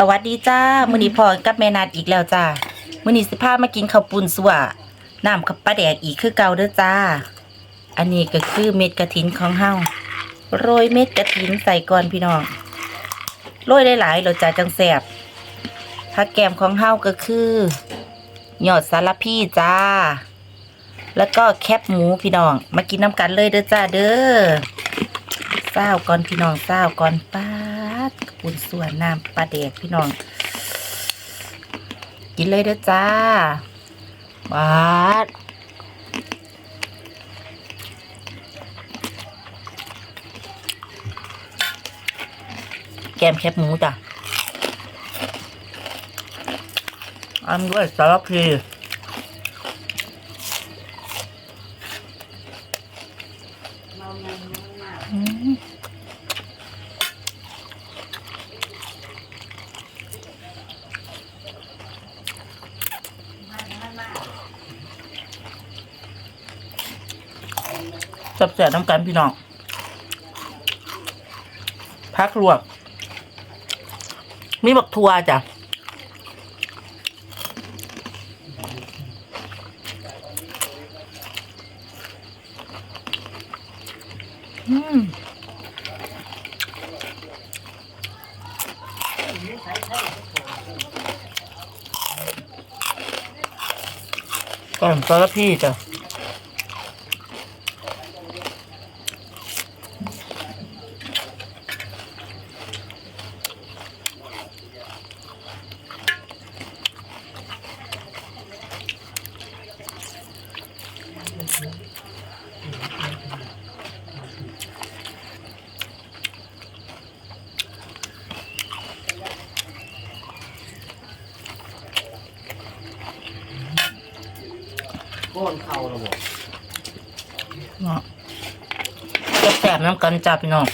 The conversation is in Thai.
สวัสดีจ้ามื้อนี้พอกับแม่นัดอีกแล้วจ้ามื้อนี้สิพามากินข้าวปุ้นสั่วน้ำกับปลาแดกอีกคือเก่าเด้อจ้า อันนี้ก็คือเม็ดกระถินของเฮาโรยเม็ดกระถินใส่ก่อนพี่น้องโรยหลายๆเราจะจังแสบผักแกมของเฮาก็คือหยอดสารพีจ้า แล้วก็แคบหมูพี่น้อง มากินน้ำกันเลยเด้อจ้าเด้อเศร้าก่อนพี่น้องเศร้าก่อนป้าด ปุ่นส่วนน้ำปลาแดกพี่น้อง กินเลยเด้อจ้าบาดแกมแคบหมูจ้ะอันด้วยสารพีอืม สับเสียน้ำกันพี่น้องพักลวก มีบักทัวจ้ะอืมก่อนสารพี่จ้ะ ก้อนเข่าระบบเนาะแสบๆน้ำกันจ้าพี่น้อง